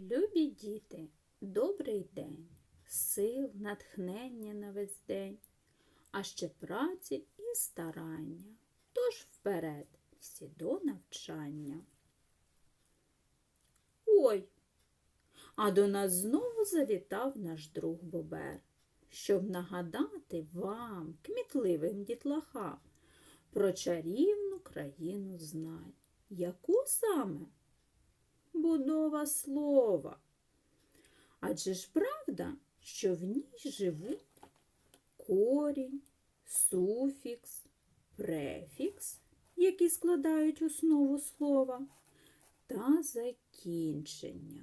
Любі діти, добрий день, сил, натхнення на весь день, а ще праці і старання. Тож вперед, всі до навчання. Ой, а до нас знову завітав наш друг Бобер, щоб нагадати вам, кмітливим дітлахам, про чарівну країну знань. Яку саме? Будова слова. Адже ж правда, що в ній живуть корінь, суфікс, префікс, які складають основу слова, та закінчення.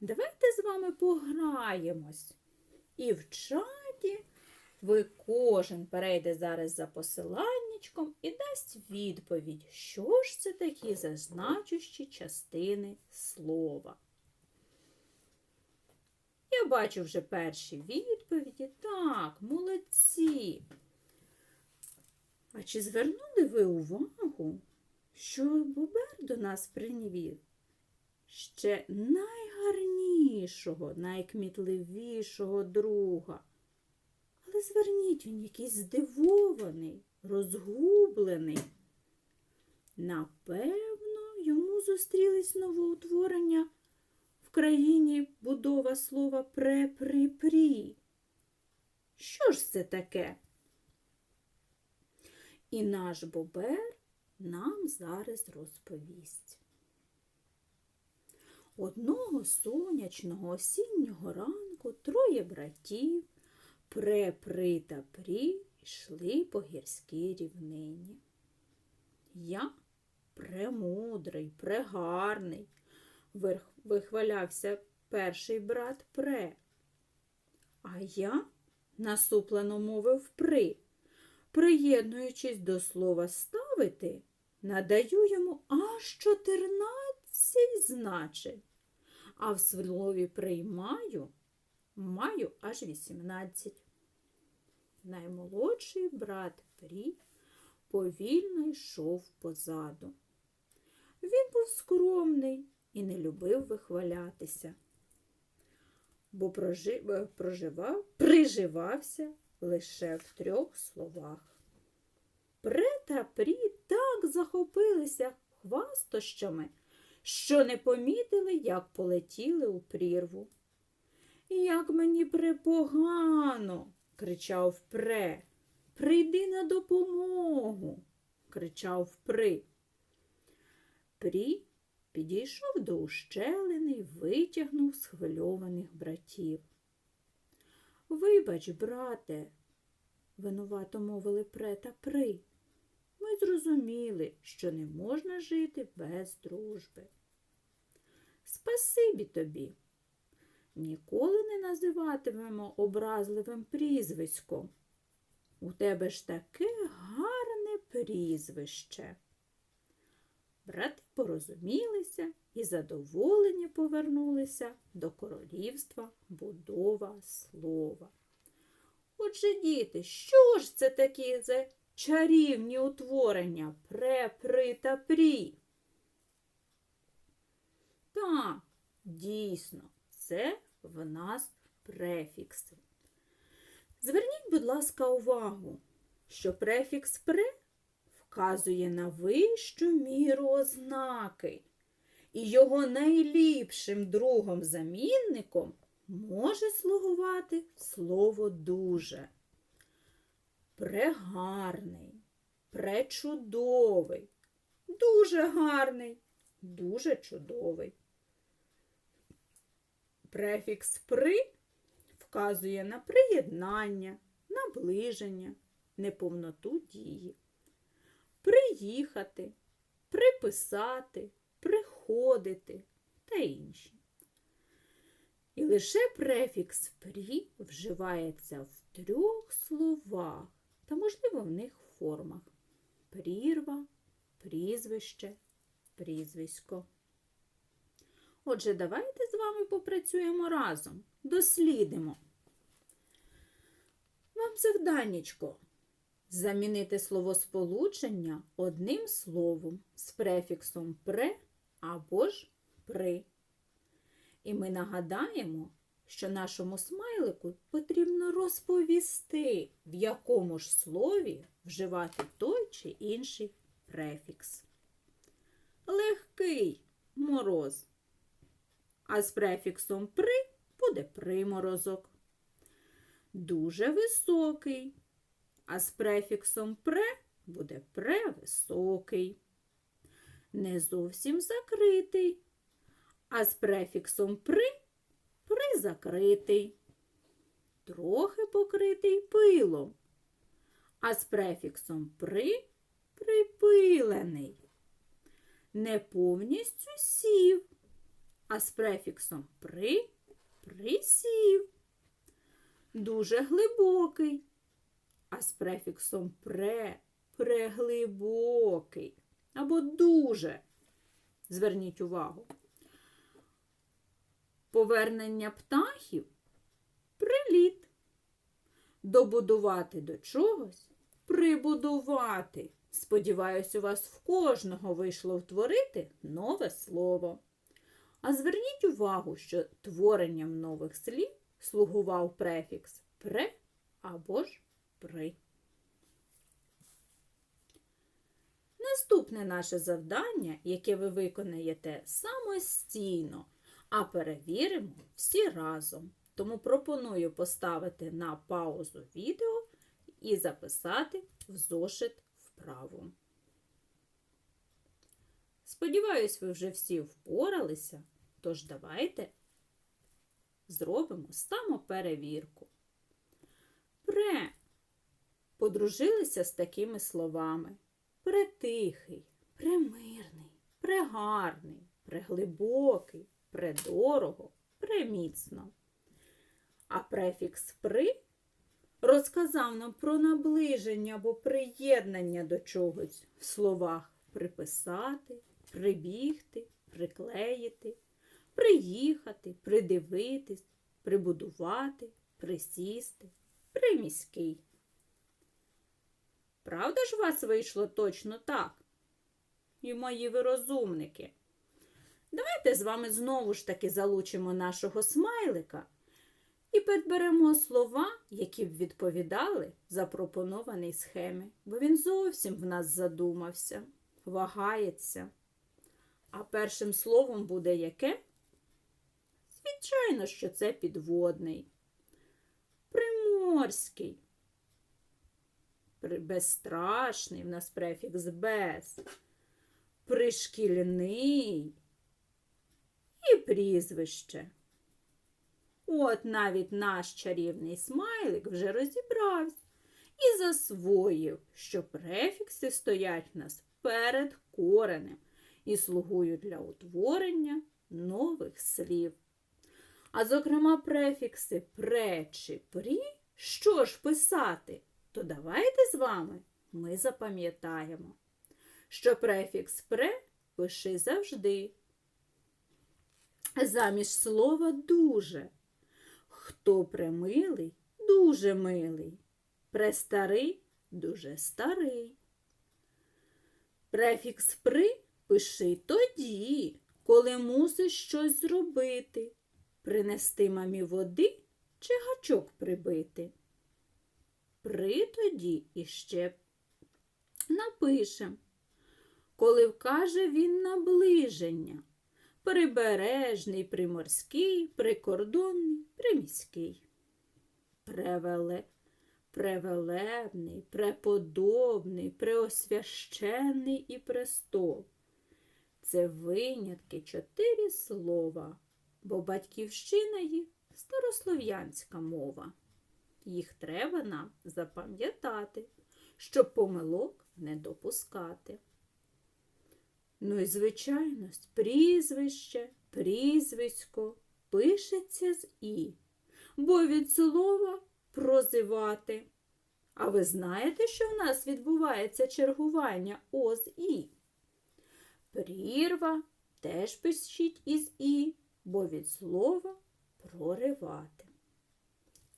Давайте з вами пограємось. І в чаті ви кожен перейде зараз за посиланнячком і дасть відповідь, що ж це такі зазначущі частини слова. Я бачу вже перші відповіді. Так, молодці. А чи звернули ви увагу, що Бобер до нас привів ще найгарнішого, найкмітливішого друга? Але зверніть, він якийсь здивований, розгублений. Напевно, йому зустрілись новоутворення в країні будова слова пре-при-прі. Що ж це таке? І наш бобер нам зараз розповість. Одного сонячного осіннього ранку троє братів пре, при та прі йшли по гірській рівнині. Я премудрий, прегарний, вихвалявся перший брат пре. А я насуплено мовив при, приєднуючись до слова ставити, надаю йому аж чотирнадцять значень, а в слові приймаю маю аж 18. Наймолодший брат Прі повільно йшов позаду. Він був скромний і не любив вихвалятися, бо е, проживав, приживався лише в трьох словах. Пре та Прі так захопилися хвастощами, що не помітили, як полетіли у прірву. Як мені препогано, кричав пре. Прийди на допомогу, кричав при. Прі підійшов до ущелини й витягнув схвильованих братів. Вибач, брате, винувато мовили пре та при. Ми зрозуміли, що не можна жити без дружби. Спасибі тобі. Ніколи не називатимемо образливим прізвиськом. У тебе ж таке гарне прізвище. Брати порозумілися і задоволені повернулися до королівства будова слова. Отже, діти, що ж це такі за чарівні утворення пре, при та прі? Так, дійсно, це в нас префікси. Зверніть, будь ласка, увагу, що префікс пре вказує на вищу міру ознаки, і його найліпшим другом-замінником може слугувати слово дуже. Прегарний, пречудовий, дуже гарний, дуже чудовий. Префікс при вказує на приєднання, наближення, неповноту дії. Приїхати, приписати, приходити та інші. І лише префікс прі вживається в трьох словах та, можливо, в них формах прірва, прізвище, прізвисько. Отже, давайте з вами попрацюємо разом, дослідимо. Вам завданнячко замінити словосполучення одним словом з префіксом пре або ж при. І ми нагадаємо, що нашому смайлику потрібно розповісти, в якому ж слові вживати той чи інший префікс. Легкий мороз. А з префіксом при буде приморозок. Дуже високий. А з префіксом пре буде превисокий. Не зовсім закритий. А з префіксом при призакритий. Трохи покритий пилом. А з префіксом при припилений. Не повністю сів, а з префіксом при присів. Дуже глибокий, а з префіксом пре преглибокий або дуже. Зверніть увагу. Повернення птахів приліт. Добудувати до чогось прибудувати. Сподіваюсь, у вас в кожного вийшло втворити нове слово. А зверніть увагу, що творенням нових слів слугував префікс пре або ж при. Наступне наше завдання, яке ви виконаєте самостійно, а перевіримо всі разом. Тому пропоную поставити на паузу відео і записати в зошит вправу. Сподіваюсь, ви вже всі впоралися, тож давайте зробимо самоперевірку. Пре подружилися з такими словами претихий, премирний, прегарний, преглибокий, предорого, преміцно. А префікс при розказав нам про наближення або приєднання до чогось в словах приписати, прибігти, приклеїти, приїхати, придивитись, прибудувати, присісти, приміський. Правда ж вас вийшло точно так? І мої ви розумники. Давайте з вами знову ж таки залучимо нашого смайлика і підберемо слова, які б відповідали запропонованій схемі, бо він зовсім в нас задумався, вагається. А першим словом буде яке? Звичайно, що це підводний, приморський, безстрашний в нас префікс без, пришкільний і прізвище. От навіть наш чарівний смайлик вже розібрався і засвоїв, що префікси стоять в нас перед коренем і слугують для утворення нових слів. А зокрема, префікси пре чи прі, що ж писати, то давайте з вами ми запам'ятаємо, що префікс пре пиши завжди. Замість слова дуже. Хто премилий, дуже милий, престарий дуже старий. Префікс при пиши тоді, коли мусиш щось зробити, принести мамі води чи гачок прибити. При тоді іще напишем, коли вкаже він наближення. Прибережний, приморський, прикордонний, приміський. Превеле, превелебний, преподобний, преосвященний і престол. Це винятки чотири слова, бо батьківщина їх старослов'янська мова. Їх треба нам запам'ятати, щоб помилок не допускати. Ну і, звичайно, прізвище, прізвисько пишеться з І, бо від слова прозивати. А ви знаєте, що в нас відбувається чергування О з І? Прірва теж пишіть із І, бо від слова проривати.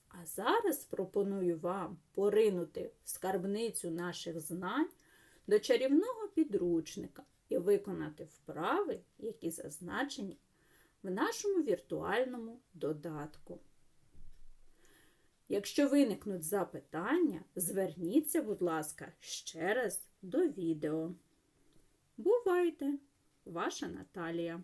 А зараз пропоную вам поринути в скарбницю наших знань до чарівного підручника і виконати вправи, які зазначені в нашому віртуальному додатку. Якщо виникнуть запитання, зверніться, будь ласка, ще раз до відео. Бувайте, ваша Наталія.